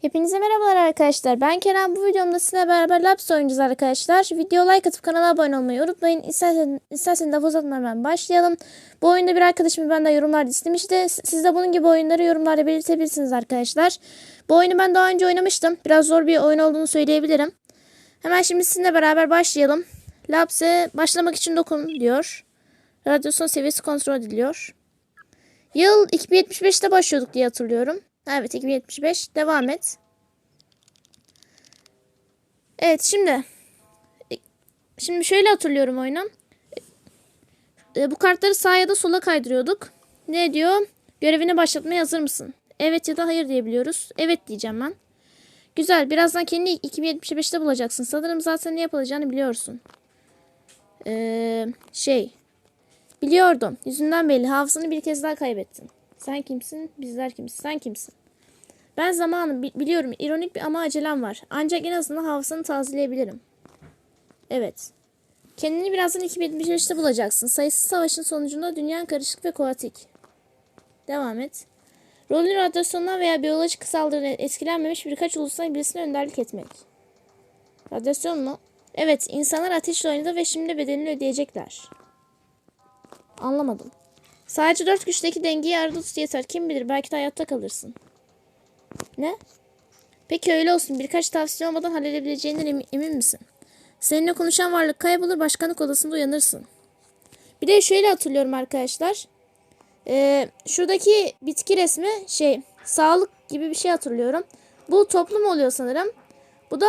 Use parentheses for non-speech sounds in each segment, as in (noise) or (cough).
Hepinize merhabalar arkadaşlar. Ben Kerem. Bu videomda sizinle beraber Labs oynayacağız arkadaşlar. Video like atıp kanala abone olmayı unutmayın. İsterseniz, isterseniz lafı uzatmadan başlayalım. Bu oyunda bir arkadaşım benden yorumlarda istemişti. Siz de bunun gibi oyunları yorumlarda belirtebilirsiniz arkadaşlar. Bu oyunu ben daha önce oynamıştım. Biraz zor bir oyun olduğunu söyleyebilirim. Hemen şimdi sizinle beraber başlayalım. Labs'e başlamak için dokun diyor. Radyasyon seviyesi kontrol ediliyor. Yıl 2075'te başlıyorduk diye hatırlıyorum. Evet 2075. Devam et. Evet şimdi. Şimdi şöyle hatırlıyorum oyunu. E, bu kartları sağa ya da sola kaydırıyorduk. Ne diyor? Görevini başlatmaya hazır mısın? Evet ya da hayır diyebiliyoruz. Evet diyeceğim ben. Güzel. Birazdan kendini 2075'te bulacaksın. Sanırım zaten ne yapılacağını biliyorsun. Ee, şey. Biliyordum. Yüzünden belli. Hafızanı bir kez daha kaybettin. Sen kimsin? Bizler kimsin? Sen kimsin? Ben zamanı bi- biliyorum. İronik bir ama acelem var. Ancak en azından hafızanı tazeleyebilirim. Evet. Kendini birazdan 2075'te bulacaksın. Sayısız savaşın sonucunda dünyan karışık ve kaotik. Devam et. Rolün radyasyondan veya biyolojik saldırıdan etkilenmemiş birkaç ulusan birisine önderlik etmek. Radyasyon mu? Evet, insanlar ateşle oynadı ve şimdi bedelini ödeyecekler. Anlamadım. Sadece dört güçteki dengeyi arada tut yeter. Kim bilir belki de hayatta kalırsın. Ne? Peki öyle olsun. Birkaç tavsiye olmadan halledebileceğinden emin, misin? Seninle konuşan varlık kaybolur, başkanlık odasında uyanırsın. Bir de şöyle hatırlıyorum arkadaşlar. Ee, şuradaki bitki resmi şey, sağlık gibi bir şey hatırlıyorum. Bu toplum oluyor sanırım. Bu da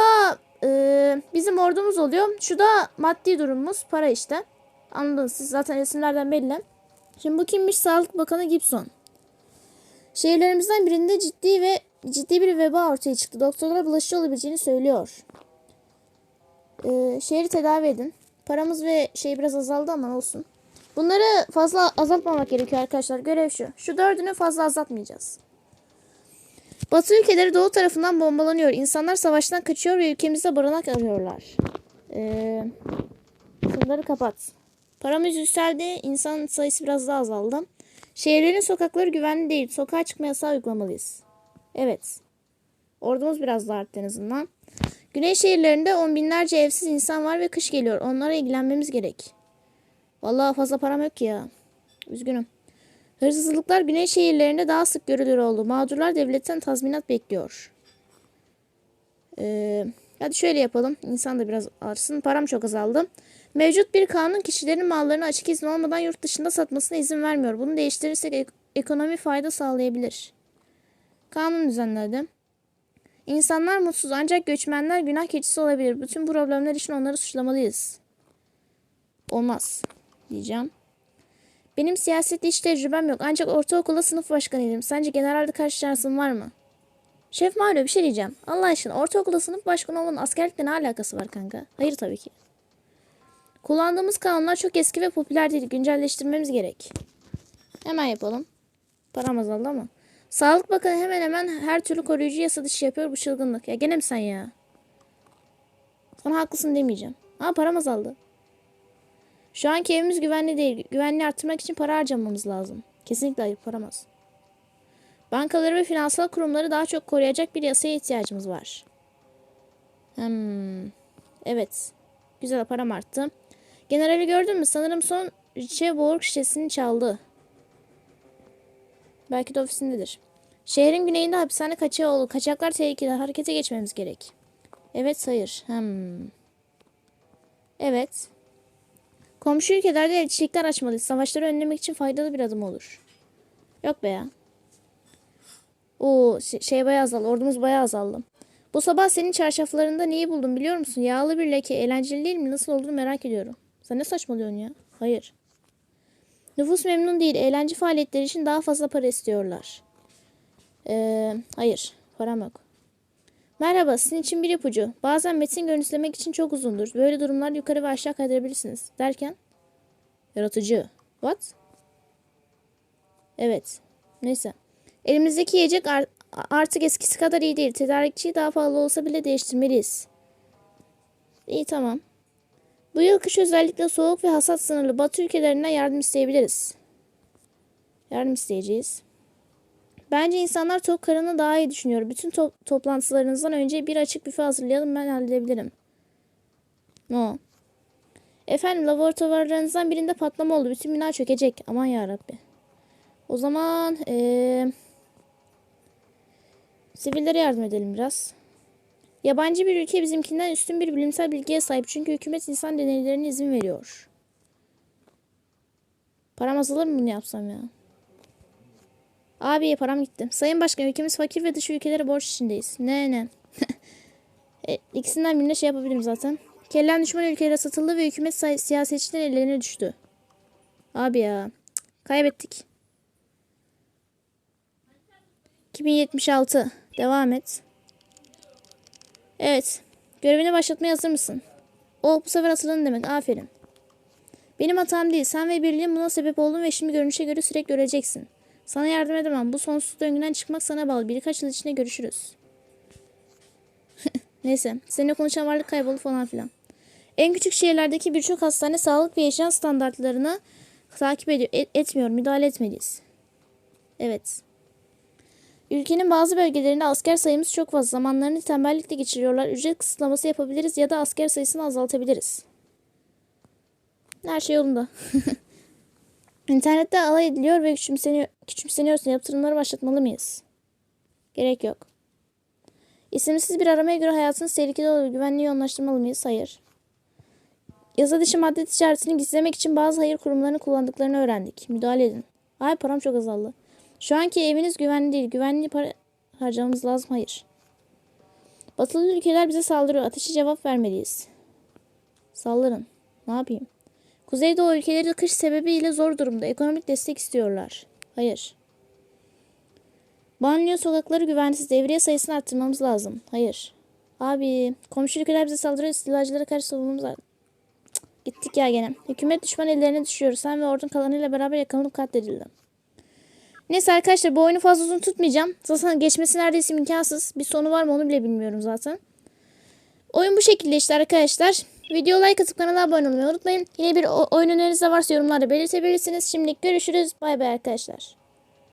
e, bizim ordumuz oluyor. Şu da maddi durumumuz, para işte. Anladınız siz zaten resimlerden belli. Şimdi bu kimmiş? Sağlık Bakanı Gibson. Şehirlerimizden birinde ciddi ve ciddi bir veba ortaya çıktı. Doktorlar bulaşıcı olabileceğini söylüyor. Ee, şehri tedavi edin. Paramız ve şey biraz azaldı ama olsun. Bunları fazla azaltmamak gerekiyor arkadaşlar. Görev şu. Şu dördünü fazla azaltmayacağız. Batı ülkeleri doğu tarafından bombalanıyor. İnsanlar savaştan kaçıyor ve ülkemizde barınak arıyorlar. Ee, kapat. Paramız yükseldi. İnsan sayısı biraz daha azaldı. Şehirlerin sokakları güvenli değil. Sokağa çıkma yasağı uygulamalıyız. Evet. Ordumuz biraz daha arttı en azından. Güney şehirlerinde on binlerce evsiz insan var ve kış geliyor. Onlara ilgilenmemiz gerek. Vallahi fazla param yok ya. Üzgünüm. Hırsızlıklar güney şehirlerinde daha sık görülür oldu. Mağdurlar devletten tazminat bekliyor. Ee, hadi şöyle yapalım. İnsan da biraz artsın. Param çok azaldı. Mevcut bir kanun kişilerin mallarını açık izni olmadan yurt dışında satmasına izin vermiyor. Bunu değiştirirsek ek- ekonomi fayda sağlayabilir. Kanun düzenledi. İnsanlar mutsuz ancak göçmenler günah keçisi olabilir. Bütün problemler için onları suçlamalıyız. Olmaz diyeceğim. Benim siyasette hiç tecrübem yok. Ancak ortaokulda sınıf başkanıydım. Sence generalde karşı şansın var mı? Şef Mario bir şey diyeceğim. Allah aşkına ortaokulda sınıf başkanı olmanın askerlikle ne alakası var kanka? Hayır tabii ki. Kullandığımız kanunlar çok eski ve popüler değil. Güncelleştirmemiz gerek. Hemen yapalım. Param azaldı ama. Sağlık Bakanı hemen hemen her türlü koruyucu yasa dışı yapıyor bu çılgınlık. Ya gene mi sen ya? Sana haklısın demeyeceğim. Aa param azaldı. Şu anki evimiz güvenli değil. Güvenliği arttırmak için para harcamamız lazım. Kesinlikle hayır paramaz. Bankaları ve finansal kurumları daha çok koruyacak bir yasaya ihtiyacımız var. Hmm. Evet. Güzel param arttı. Generali gördün mü? Sanırım son Richebourg şişesini çaldı. Belki de ofisindedir. Şehrin güneyinde hapishane kaçağı oldu. Kaçaklar tehlikeli. Harekete geçmemiz gerek. Evet hayır. Hmm. Evet. Komşu ülkelerde elçilikler açmalıyız. Savaşları önlemek için faydalı bir adım olur. Yok be ya. Oo şey, bayağı azaldı. Ordumuz bayağı azaldı. Bu sabah senin çarşaflarında neyi buldum biliyor musun? Yağlı bir leke. Eğlenceli değil mi? Nasıl olduğunu merak ediyorum. Sen ne saçmalıyorsun ya? Hayır. Nüfus memnun değil. Eğlence faaliyetleri için daha fazla para istiyorlar. Ee, hayır. Param yok. Merhaba. Sizin için bir ipucu. Bazen metin görüntülemek için çok uzundur. Böyle durumlar yukarı ve aşağı kaydırabilirsiniz. Derken? Yaratıcı. What? Evet. Neyse. Elimizdeki yiyecek ar- artık eskisi kadar iyi değil. Tedarikçiyi daha pahalı olsa bile değiştirmeliyiz. İyi tamam. Bu yıl kış özellikle soğuk ve hasat sınırlı batı ülkelerinden yardım isteyebiliriz. Yardım isteyeceğiz. Bence insanlar tok karını daha iyi düşünüyor. Bütün to- toplantılarınızdan önce bir açık büfe hazırlayalım ben halledebilirim. No. Efendim laboratuvarlarınızdan birinde patlama oldu. Bütün bina çökecek. Aman ya Rabbi. O zaman eee sivillere yardım edelim biraz. Yabancı bir ülke bizimkinden üstün bir bilimsel bilgiye sahip. Çünkü hükümet insan deneylerine izin veriyor. Param azalır mı bunu yapsam ya? Abi param gitti. Sayın Başkan ülkemiz fakir ve dış ülkelere borç içindeyiz. Ne ne. (laughs) e, ikisinden birine şey yapabilirim zaten. Kellen düşman ülkelere satıldı ve hükümet siyasetçilerin ellerine düştü. Abi ya. Kaybettik. 2076. Devam et. Evet. Görevine başlatmaya hazır mısın? O bu sefer hatırladın demek. Aferin. Benim hatam değil. Sen ve birliğin buna sebep oldun ve şimdi görünüşe göre sürekli öleceksin. Sana yardım edemem. Bu sonsuz döngüden çıkmak sana bağlı. Birkaç yıl içinde görüşürüz. (laughs) Neyse. Seninle konuşan varlık kayboldu falan filan. En küçük şehirlerdeki birçok hastane sağlık ve yaşam standartlarını takip ediyor. Et- etmiyor. Müdahale etmeliyiz. Evet. Ülkenin bazı bölgelerinde asker sayımız çok fazla. Zamanlarını tembellikle geçiriyorlar. Ücret kısıtlaması yapabiliriz ya da asker sayısını azaltabiliriz. Her şey yolunda. (laughs) İnternette alay ediliyor ve küçümseniyor, küçümseniyorsun. Yaptırımları başlatmalı mıyız? Gerek yok. İsimsiz bir aramaya göre hayatınız tehlikede olur. Güvenliği yoğunlaştırmalı mıyız? Hayır. Yasa dışı madde ticaretini gizlemek için bazı hayır kurumlarını kullandıklarını öğrendik. Müdahale edin. Ay param çok azaldı. Şu anki eviniz güvenli değil. Güvenli para harcamamız lazım. Hayır. Batılı ülkeler bize saldırıyor. Ateşe cevap vermeliyiz. Saldırın. Ne yapayım? Kuzeydoğu ülkeleri kış sebebiyle zor durumda. Ekonomik destek istiyorlar. Hayır. Banliyö sokakları güvensiz. Devriye sayısını arttırmamız lazım. Hayır. Abi komşu ülkeler bize saldırıyor. İstilacılara karşı savunmamız lazım. Cık, Gittik ya gene. Hükümet düşman ellerine düşüyor. Sen ve ordun kalanıyla beraber yakalanıp katledildi. Neyse arkadaşlar bu oyunu fazla uzun tutmayacağım. Zaten geçmesi neredeyse imkansız. Bir sonu var mı onu bile bilmiyorum zaten. Oyun bu şekilde işte arkadaşlar. Video like atıp kanala abone olmayı unutmayın. Yine bir oyun öneriniz varsa yorumlarda belirtebilirsiniz. Şimdilik görüşürüz. Bay bay arkadaşlar.